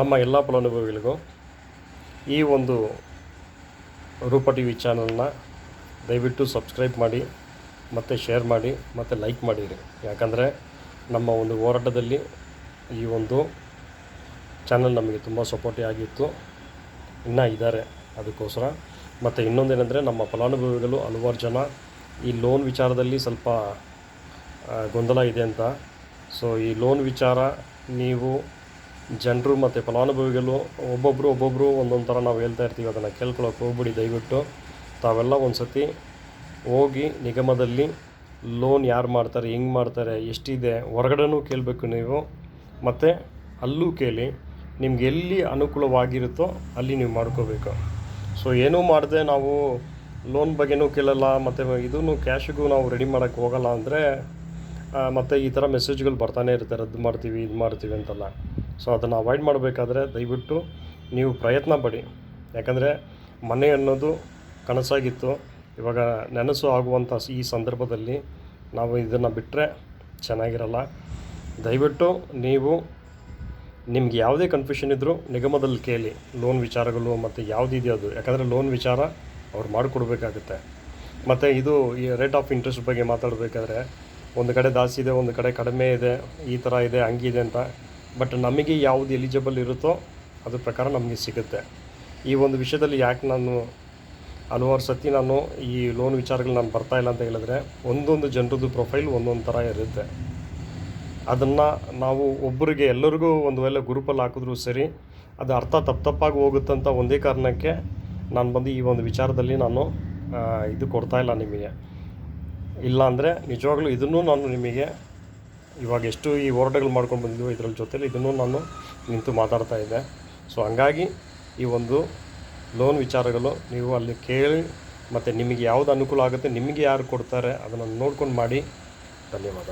ನಮ್ಮ ಎಲ್ಲ ಫಲಾನುಭವಿಗಳಿಗೂ ಈ ಒಂದು ರೂಪ ಟಿ ವಿ ಚಾನಲ್ನ ದಯವಿಟ್ಟು ಸಬ್ಸ್ಕ್ರೈಬ್ ಮಾಡಿ, ಮತ್ತು ಶೇರ್ ಮಾಡಿ, ಮತ್ತು ಲೈಕ್ ಮಾಡಿರಿ. ಯಾಕಂದರೆ ನಮ್ಮ ಒಂದು ಹೋರಾಟದಲ್ಲಿ ಈ ಒಂದು ಚಾನಲ್ ನಮಗೆ ತುಂಬ ಸಪೋರ್ಟಿವ್ ಆಗಿತ್ತು. ಇನ್ನೂ ಇದ್ದಾರೆ ಅದಕ್ಕೋಸ್ಕರ. ಮತ್ತು ಇನ್ನೊಂದೇನೆಂದರೆ ನಮ್ಮ ಫಲಾನುಭವಿಗಳು ಹಲವಾರು ಜನ ಈ ಲೋನ್ ವಿಚಾರದಲ್ಲಿ ಸ್ವಲ್ಪ ಗೊಂದಲ ಇದೆ ಅಂತ. ಸೊ ಈ ಲೋನ್ ವಿಚಾರ ನೀವು ಜನರು ಮತ್ತು ಫಲಾನುಭವಿಗಳು ಒಬ್ಬೊಬ್ಬರು ಒಬ್ಬೊಬ್ಬರು ಒಂದೊಂದು ಥರ ನಾವು ಹೇಳ್ತಾ ಇರ್ತೀವಿ. ಅದನ್ನು ಕೇಳ್ಕೊಳ್ಳೋಕೆ ಹೋಗ್ಬಿಡಿ. ದಯವಿಟ್ಟು ತಾವೆಲ್ಲ ಒಂದು ಸತಿ ಹೋಗಿ ನಿಗಮದಲ್ಲಿ ಲೋನ್ ಯಾರು ಮಾಡ್ತಾರೆ, ಹೆಂಗೆ ಮಾಡ್ತಾರೆ, ಎಷ್ಟಿದೆ, ಹೊರಗಡೆನೂ ಕೇಳಬೇಕು ನೀವು. ಮತ್ತು ಅಲ್ಲೂ ಕೇಳಿ ನಿಮ್ಗೆ ಎಲ್ಲಿ ಅನುಕೂಲವಾಗಿರುತ್ತೋ ಅಲ್ಲಿ ನೀವು ಮಾಡ್ಕೋಬೇಕು. ಸೊ ಏನೂ ಮಾಡದೆ ನಾವು ಲೋನ್ ಬಗ್ಗೆನೂ ಕೇಳಲ್ಲ, ಮತ್ತು ಇದೂ ಕ್ಯಾಶಿಗೂ ನಾವು ರೆಡಿ ಮಾಡೋಕ್ಕೆ ಹೋಗಲ್ಲ ಅಂದರೆ ಮತ್ತು ಈ ಥರ ಮೆಸೇಜ್ಗಳು ಬರ್ತಾನೆ ಇರ್ತಾರೆ ಅದು ಮಾಡ್ತೀವಿ, ಇದು ಮಾಡ್ತೀವಿ ಅಂತೆಲ್ಲ. ಸೊ ಅದನ್ನು ಅವಾಯ್ಡ್ ಮಾಡಬೇಕಾದ್ರೆ ದಯವಿಟ್ಟು ನೀವು ಪ್ರಯತ್ನ ಪಡಿ. ಯಾಕಂದರೆ ಮನೆ ಅನ್ನೋದು ಕನಸಾಗಿತ್ತು. ಇವಾಗ ನೆನಸು ಆಗುವಂಥ ಈ ಸಂದರ್ಭದಲ್ಲಿ ನಾವು ಇದನ್ನು ಬಿಟ್ಟರೆ ಚೆನ್ನಾಗಿರಲ್ಲ. ದಯವಿಟ್ಟು ನೀವು ನಿಮ್ಗೆ ಯಾವುದೇ ಕನ್ಫ್ಯೂಷನ್ ಇದ್ದರೂ ನಿಗಮದಲ್ಲಿ ಕೇಳಿ. ಲೋನ್ ವಿಚಾರಗಳು ಮತ್ತು ಯಾವುದಿದೆಯೋ ಅದು. ಯಾಕಂದರೆ ಲೋನ್ ವಿಚಾರ ಅವ್ರು ಮಾಡಿಕೊಡ್ಬೇಕಾಗುತ್ತೆ. ಮತ್ತು ಇದು ಈ ರೇಟ್ ಆಫ್ ಇಂಟ್ರೆಸ್ಟ್ ಬಗ್ಗೆ ಮಾತಾಡಬೇಕಾದ್ರೆ ಒಂದು ಕಡೆ ಜಾಸ್ತಿ ಇದೆ, ಒಂದು ಕಡೆ ಕಡಿಮೆ ಇದೆ, ಈ ಥರ ಇದೆ ಹಂಗಿದೆ ಅಂತ ಬಟ್ ನಮಗೆ ಯಾವುದು ಎಲಿಜಿಬಲ್ ಇರುತ್ತೋ ಅದ್ರ ಪ್ರಕಾರ ನಮಗೆ ಸಿಗುತ್ತೆ. ಈ ಒಂದು ವಿಷಯದಲ್ಲಿ ಯಾಕೆ ನಾನು ಹಲವಾರು ಸತಿ ನಾನು ಈ ಲೋನ್ ವಿಚಾರಗಳು ನಾನು ಬರ್ತಾ ಇಲ್ಲ ಅಂತ ಹೇಳಿದ್ರೆ ಒಂದೊಂದು ಜನರದ್ದು ಪ್ರೊಫೈಲ್ ಒಂದೊಂದು ಥರ ಇರುತ್ತೆ. ಅದನ್ನು ನಾವು ಒಬ್ಬರಿಗೆ ಎಲ್ಲರಿಗೂ ಒಂದು ವೇಳೆ ಗ್ರೂಪಲ್ಲಿ ಹಾಕಿದ್ರೂ ಸರಿ ಅದು ಅರ್ಥ ತಪ್ಪು ತಪ್ಪಾಗಿ ಹೋಗುತ್ತಂತ ಒಂದೇ ಕಾರಣಕ್ಕೆ ನಾನು ಬಂದು ಈ ಒಂದು ವಿಚಾರದಲ್ಲಿ ನಾನು ಇದು ಕೊಡ್ತಾ ಇಲ್ಲ ನಿಮಗೆ. ಇಲ್ಲ ಅಂದರೆ ನಿಜವಾಗ್ಲೂ ಇದನ್ನು ನಾನು ನಿಮಗೆ ಇವಾಗ ಎಷ್ಟು ಈ ಹೋರಾಟಗಳು ಮಾಡ್ಕೊಂಡು ಬಂದಿದ್ವೋ ಇದರ ಜೊತೆಲಿ ಇದನ್ನು ನಾನು ನಿಂತು ಮಾತಾಡ್ತಾ ಇದ್ದೆ. ಸೊ ಹಂಗಾಗಿ ಈ ಒಂದು ಲೋನ್ ವಿಚಾರಗಳು ನೀವು ಅಲ್ಲಿ ಕೇಳಿ ಮತ್ತು ನಿಮಗೆ ಯಾವುದು ಅನುಕೂಲ ಆಗುತ್ತೆ, ನಿಮಗೆ ಯಾರು ಕೊಡ್ತಾರೆ ಅದನ್ನು ನೋಡ್ಕೊಂಡು ಮಾಡಿ. ಧನ್ಯವಾದ.